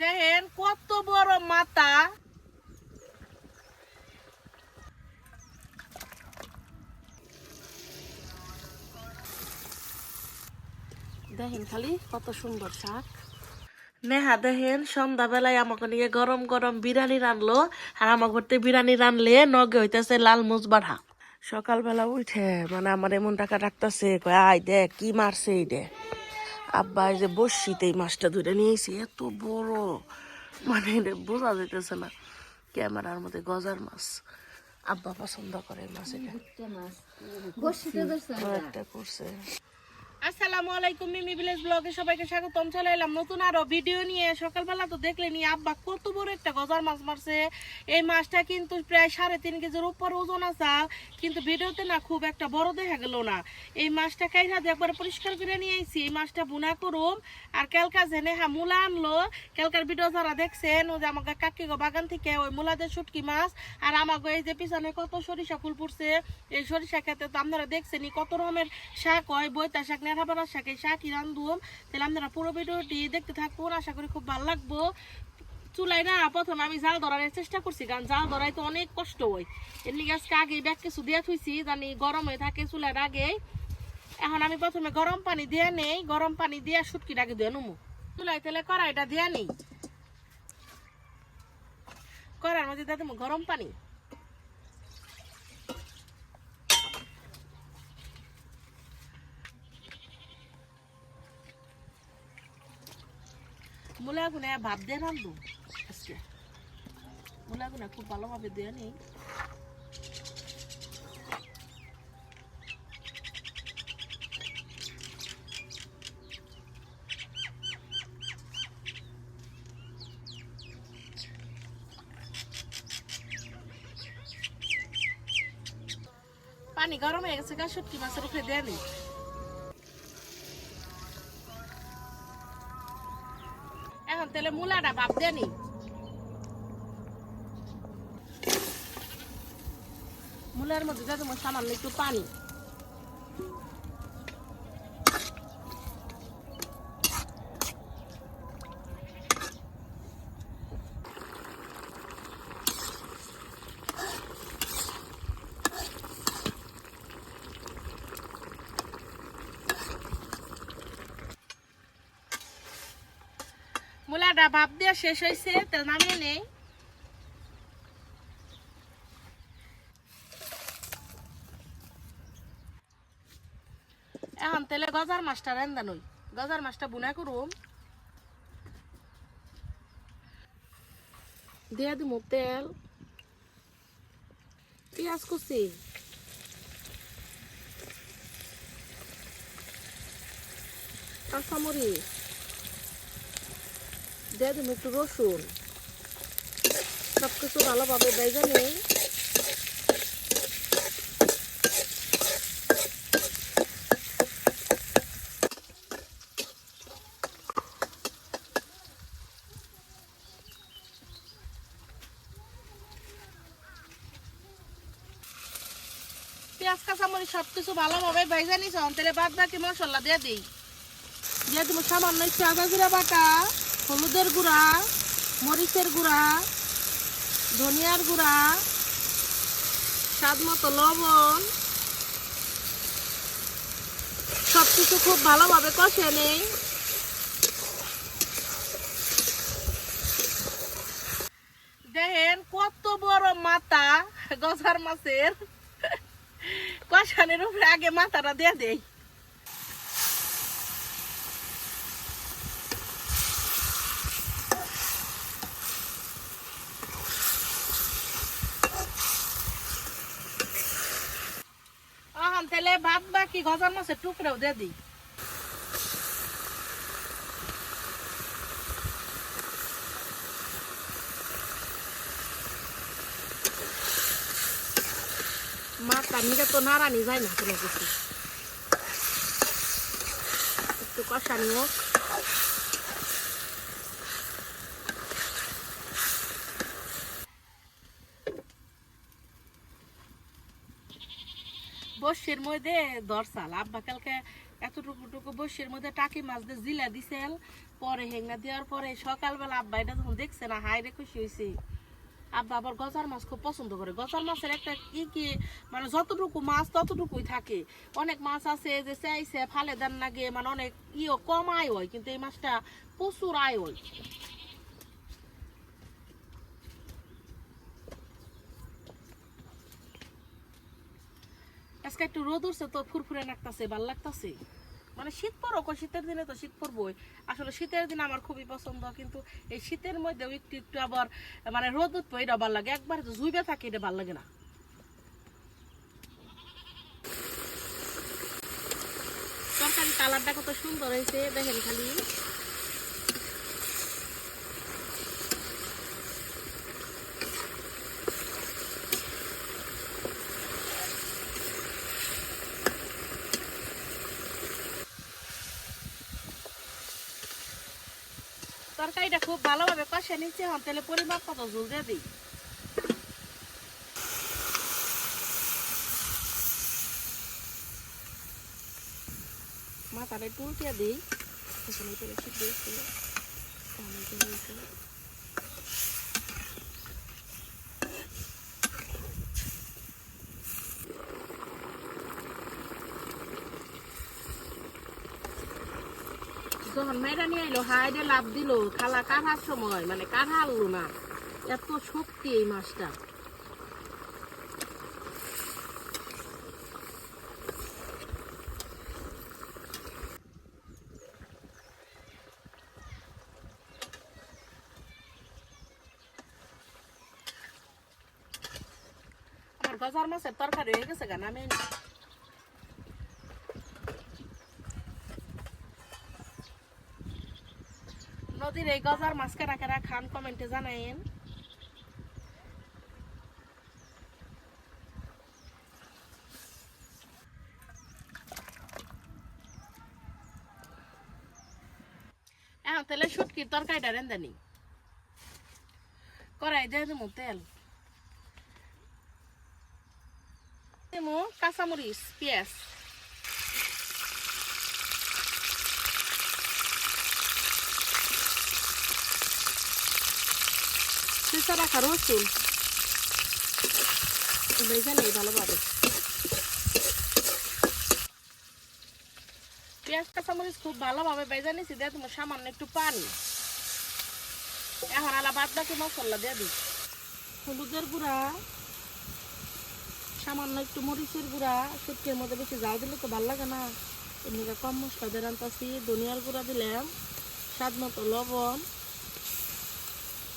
দেখেন কত বড় মাথা। দেখেন খালি কত সুন্দর শাক। নেহা দেখেন সন্ধ্যাবেলায় আমাকে নিয়ে গরম গরম বিরিয়ানি রানলো আর আমার ঘরতে বিরিয়ানি রানলে নগে হইতেছে লাল মুজ বাড়া সকালবেলা উঠে মানে আমার এমন টাকা রাখতেছে কয় আয় দেখ কি মারছে এই দে আব্বা এই যে বসিতে এই মাছটা ধরে নিয়েছি এত বড়। মানে বোঝা যেতেছে না ক্যামেরার মধ্যে গজার মাছ। আব্বা পছন্দ করে মাছ এটা। একটা করছে। আসসালামু আলাইকুম মিমি ভিলেজ ব্লগে সবাইকে স্বাগতম, চলে এলাম নতুন আরও ভিডিও নিয়ে। সকালবেলা তো দেখলেনি আব্বা কত বড় একটা গজার মাছ মারছে। এই মাছটা কিন্তু প্রায় সাড়ে তিন কেজির উপর ওজন আছে, কিন্তু ভিডিওতে না খুব একটা বড় দেখা গেল না। এই মাছটা কাইরা একবারে পরিষ্কার করে নিয়ে আইছি। এই মাছটা বুনা করুম, আর ক্যালকা জেনে হ্যাঁ মূলা আনলো ক্যালকার ভিডিও যারা দেখছেন ও যে আমাকে কাকি বাগান থেকে ওই মূলাদের শুটকি মাছ, আর আমাকে এই যে পিছনে কত সরিষা ফুল ফুটছে, এই সরিষা খেতে তো আপনারা দেখছেনই কত রকমের শাক হয় বইতা শাক নেড়াপাড়া শাক এই শাকই রান্ধুম তাহলে আপনারা পুরো ভিডিওটি দেখতে থাকুন, আশা করি খুব ভালো লাগবো। চুলাই না, প্রথমে আমি জাল ধরার চেষ্টা করছি, কারণ জাল ধরাই তো অনেক কষ্ট হয়। এমনি আজকে আগে ব্যাগ কিছু দিয়ে থুইছি, জানি গরম হয়ে থাকে চুলার আগে। এখন আমি প্রথমে গরম পানি দিয়ে নেই, গরম পানি দিয়ে শুটকিটা আগে দিয়ে নুমু। চুলাই তেলে কড়াইটা দিয়ে নেই। কড়াইয়ের মধ্যে দিয়ে দেবো গরম পানি। মূলা গুনে ভাব দিয়ে রান্ধু আজকে। মূলা গুনে খুব ভালোভাবে দিয়ে নেই। পানি গরম হয়ে গেছে গা, শুটকি মাছের উপরে দিয়ে তাহলে মূলাটা ভাব দেনি মূলার মধ্যে যা তোমার সামান্য একটু পানি। মূলাটা ভাব দিয়ে শেষ হয়েছে তেল নামিয়ে নেই। এখন তেলে গজার মাছটা রান্দা নই। গজার মাছটা বুনা করুম। দিয়ে দিব তেল। পেঁয়াজ কুচি। কাঁচামরিচ। দিয়ে দিব একটু রসুন। সব কিছু ভালোভাবে বেজে নেই সব কিছু তাহলে বাদ বাকি মশলা দিয়ে দিই। দিয়ে সামান্য একটু আদা জিরা বাটা। হলুদের গুঁড়া, মরিচের গুঁড়া, ধনিয়ার গুঁড়া, স্বাদ মতো লবণ। সব কিছু খুব ভালোভাবে কষে নেই। দেখেন কত বড় মাথা গজার মাছের। কষানের উপরে আগে মাথাটা দিয়ে দেই এখন তাহলে ভাত বাকি গজার মাছের টুকরাও দিয়ে দিই। নিয়ে তো নাড়ানি যায় না কোনো কিছু। একটু কষানি হোক বসির মধ্যে দরসাল। আব্বা কালকে এতটুকু টুকু বসির মধ্যে টাকি মাছ দিয়ে জিলা দিছেন, পরে হেঙ্গা দেওয়ার পরে সকালবেলা আব্বা এটা যখন দেখছে না হাই রে খুশি হয়েছে আব্বা আবার গজার মাছ খুব পছন্দ করে। গজার মাছের একটা কি কি মানে যতটুকু মাছ ততটুকুই থাকে। অনেক মাছ আছে যে চাইছে, ফালে দেন লাগে মানে অনেক ইও কম আয় হয়, কিন্তু এই মাছটা প্রচুর আয় হয়। আজকে একটু রোদ উঠছে তো ফুরফুরে লাগতাছে ভালো লাগতাছে। মানে শীত পড়ো কো শীতের দিনে তো শীত পড়বই আসলে শীতের দিন আমার খুবই পছন্দ, কিন্তু এই শীতের মধ্যেও একটু একটু আবার মানে রোদ উঠবো, এটা ভালো লাগে। একবার জুইবে থাকে, এটা ভালো লাগে না। তরকারি কালারটা কত সুন্দর হয়েছে, দেখেন খালি। তরকারিটা খুব ভালোভাবে কষে নিচ্ছে এখন, তাহলে পরিমাপ কত ঝুল দিয়ে দিই। মাথাটা একটু দিই। এখানে করে বেশি দিয়েছিল তাহলে একটু হয়েছিল। যখন মেয়েরা নিয়ে এলো হাইডে লাভ দিল, খালা কাটার সময় মানে কাটা আনলো না। এত শক্তি এই মাছটা। আমার গজার মাছের তরকারি হয়ে গেছে গান আমি নদীর এই গজার মাছ কারা কারা খান কমেন্টে জানাইন এখন তাহলে শুটকির তরকারিটা রেন্দানি করাই দিয়ে দেবো তেল। দেবো কাঁচামরিচ, পেঁয়াজ। রাখা রসুন নেই ভালোভাবে পেঁয়াজ কাঁচামরিচ খুব ভালোভাবে দিয়ে তোমার সামান্য একটু পানি। এখন আলা বাদ বাকি মশলা দিয়ে দিই। হলুদের গুঁড়া, সামান্য একটু মরিচের গুঁড়া, শুটকির মধ্যে বেশি জাল দিলে তো ভালো লাগে না। এমনিকে কম মশলা দিয়ে রান্তাছি ধনিয়ার গুঁড়া দিলাম, স্বাদ মতো লবণ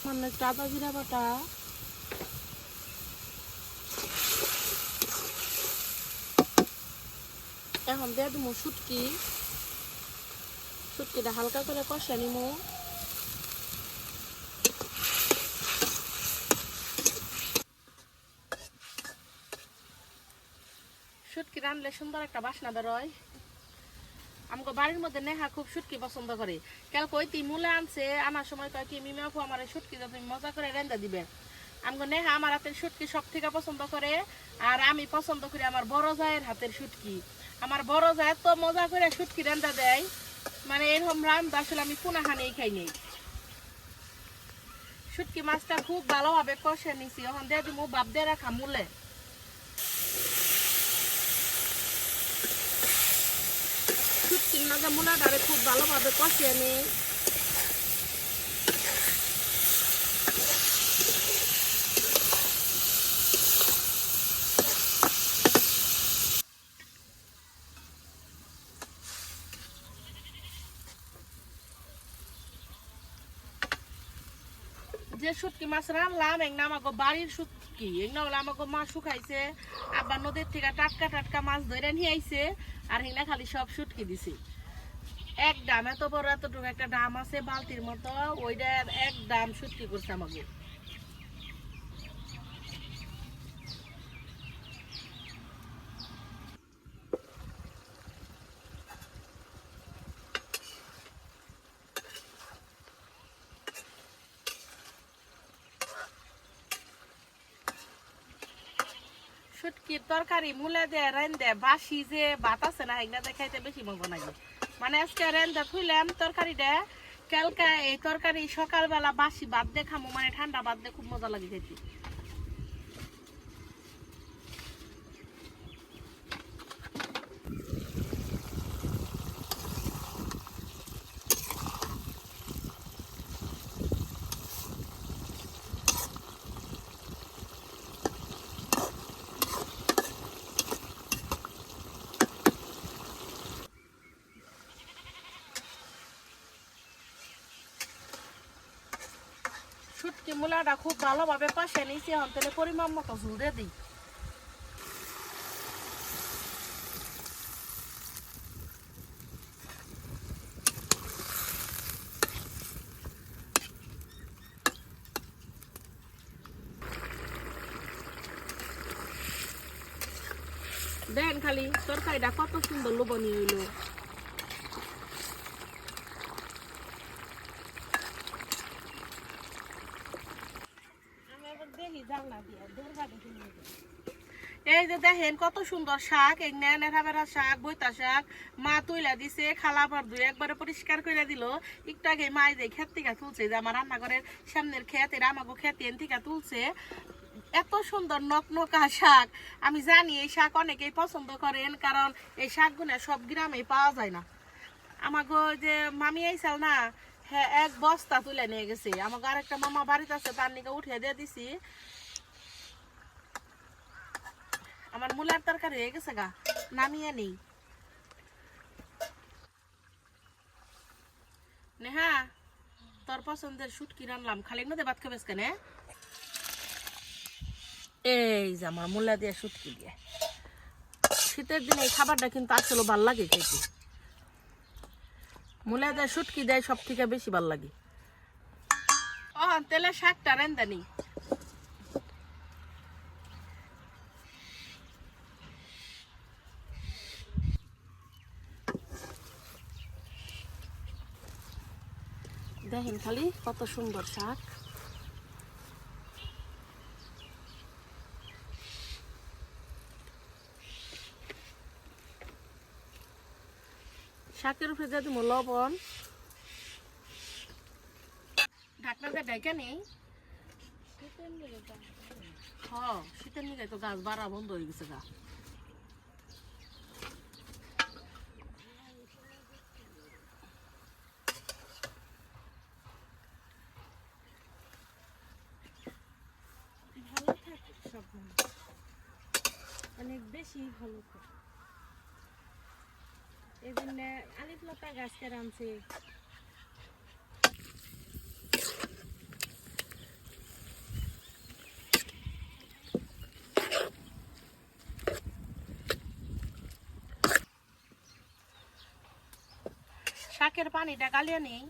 একটু আদা জিরা বাটা। এখন দিয়ে দিব শুটকি। শুটকিটা হালকা করে কষা নিমু। শুটকি রানলে সুন্দর একটা বাসনা বেরোয়। আমাকে বাড়ির মধ্যে নেহা খুব শুটকি পছন্দ করে। কাল কই তুই মূলে আনছে আনার সময় কয় কি, মিমি আপু আমার তো তুমি মজা করে রেন্দা দিবে। আমাকে নেহা আমার হাতের শুটকি সব থেকে পছন্দ করে, আর আমি পছন্দ করি আমার বড় জায়ের হাতের শুটকি আমার বড় জায়ের তো মজা করে শুটকি রেন্দা দেয় মানে এরকম রান্দা আসলে আমি পুনাহানেই খাই নেই। শুটকি মাছটা খুব ভালোভাবে কষে নিছি এখন দিয়ে দিব বাপ দিয়ে রাখা মূলে। মাঝে মূলাটারে খুব ভালোভাবে কষিয়ে নিই। যে শুটকি মাছ রানলাম একনা আমাকে বাড়ির শুটকি। একনা হলো আমাকে মাছ শুকাইছে, আবার নদীর থেকে টাটকা টাটকা মাছ ধরে নিয়ে আইছে, আর এখানে খালি সব শুটকি দিছে। এক ডাম এত বড়, এতটুকু একটা ডাম আছে বালতির মতো ওইটার এক ডাম শুটকি করছে আমাকে। শুটকির তরকারি মুলে দে রেন দে বাসি যে ভাত না, এগুলা দেখাইতে খাইতে বেশি মজা লাগে। মানে আজকে রেন্দা থুইলাম তরকারিটা কালকা এই তরকারি সকালবেলা বাসি বাদ দিয়ে খামো মানে ঠান্ডা বাদ দিয়ে খুব মজা লাগে খেতে। শুটকি মূলাটা খুব ভালোভাবে কষে নিয়েছি এখন তাহলে পরিমাণ মতো ঝুড়ে দিই। দেন খালি, তরকারিটা কত সুন্দর লোভনীয় হইল আমি এবার দেখি জানলা দিয়ে দূর্গা দেখি নিয়ে যাই। এই যে। দেখেন কত সুন্দর শাক, এই নেড়া শাক বইতা শাক। মা তুইলা দিছে, খালা ভর দুই একবারে পরিষ্কার করে দিল। একটু আগে মা এই যে ক্ষেত থেকে তুলছে, যে আমার রান্নাঘরের সামনের ক্ষেত, এর আমাকে ক্ষেত এন থেকে তুলছে, এত সুন্দর নকনকা শাক। আমি জানি এই শাক অনেকেই পছন্দ করেন, কারণ এই শাকগুলো সব গ্রামে পাওয়া যায় না। আমাকে যে মামি আইসাল না হ্যাঁ এক বস্তা তুলে নিয়ে গেছে। আমাকে আরেকটা মামা বাড়িতে আছে, তার নিকে উঠিয়ে দিয়ে দিছি। আমার মূলার তরকারি হয়ে গেছে গা, নামিয়ে নেই। নেহা, তোর পছন্দের শুটকি রানলাম। খালি নদে ভাত খাবেস কেন এই যে আমার মূলা দিয়ে শুটকি দিয়ে। শীতের দিনে এই খাবারটা কিন্তু আসলে ভালো লাগে খেতে। মূলা দিয়ে শুটকি দেয় সব থেকে বেশি ভালো লাগে। ও তেলে শাকটা রেন্দানি দেখেন খালি কত সুন্দর শাক। শাকের উপরে যদি লবণ ঢাকনাটা ঢেকে নেই। হ শীতের নিগে তো গাছ বাড়া বন্ধ হয়ে গেছে গা। অনেক বেশি ভালো থাকে এই আনছে। শাকের পানিটা গালিয়ে নেই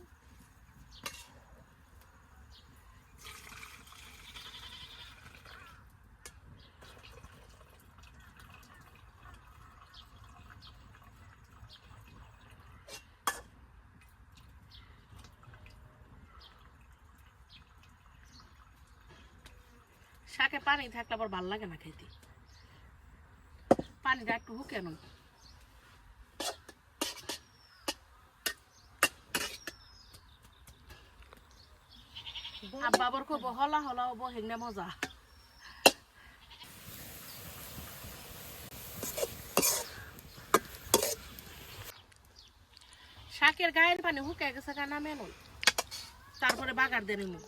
শাকে পানি থাকলে আবার ভালো লাগে না খেতে পানিটা একটু হুকে নো আব্বা আবার কব হলা হলা হব, হেংনা মজা। শাকের গায়ের পানি হুকে গেছে কানা মেনুন। তারপরে বাগার দিয়ে নিমু।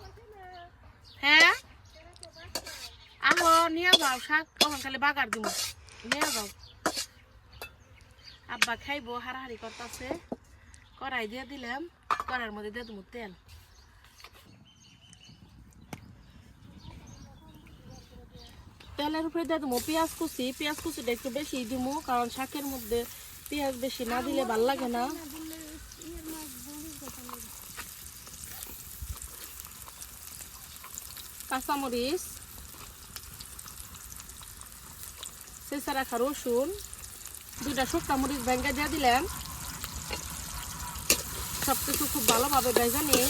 হ্যাঁ? নিয়ে যাও শাক খালি বাগার দিব। নিয়ে যাও। আব্বা খাইবো হারাহারি করতেছে। কড়াই দিয়ে দিলাম মধ্যে দিয়ে দেবো তেল। তেলের উপরে দিয়ে দেবো পেঁয়াজ কুচি। পেঁয়াজ কুচিটা একটু বেশি দিব, কারণ শাকের মধ্যে পেঁয়াজ বেশি না দিলে ভালো লাগে না। কাঁচামরিচ। চেঁচা রাখা রসুন দুইটা শুকনা মরিচ ভেঙে দিয়ে দিলেন। সবকিছু খুব ভালোভাবে ভেজে নিই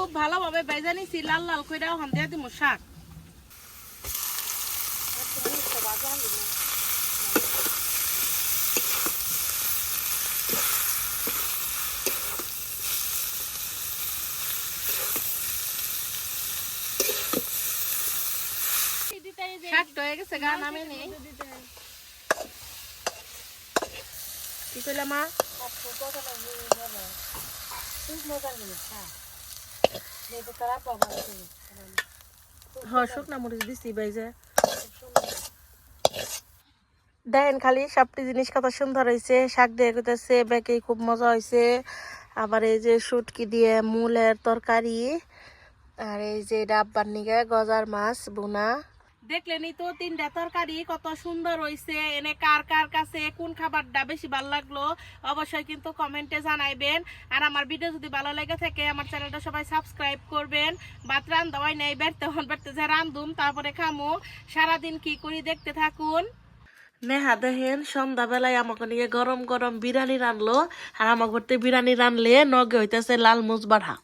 খুব ভালোভাবে বেজে নিছি, লাল লাল করে ওখান দিয়ে দিব শাক শাকটা হয়ে গেছে, গা নামে নেই। কি কইলা মা? হ্যাঁ খালি সবটি জিনিস কত সুন্দর হয়েছে। শাক দিয়ে করতেছে বেঁকে খুব মজা হয়েছে। আবার এই যে শুটকি দিয়ে মূলের তরকারি, আর এই যে ডাব্বার নিগে গজার মাছ বোনা দেখলেনি তো তিনটা তরকারি, কত সুন্দর হয়েছে এনে কার কার কাছে কোন খাবারটা বেশি ভালো লাগল অবশ্যই কিন্তু কমেন্টে জানাইবেন। আর আমার ভিডিও যদি ভালো লেগে থাকে, আমার চ্যানেলটা সবাই সাবস্ক্রাইব করবেন। ভাত রান্ধা নেই বেরতে হন বেরতে যে রান্ধুম তারপরে খামু। সারাদিন কি করি দেখতে থাকুন। নেহা, দেখেন, সন্ধ্যাবেলায় আমাকে নিয়ে গরম গরম বিরিয়ানি রানলো। আর আমার ঘরতে বিরিয়ানি রানলে নগে হইতেছে লাল মুজ বাড়া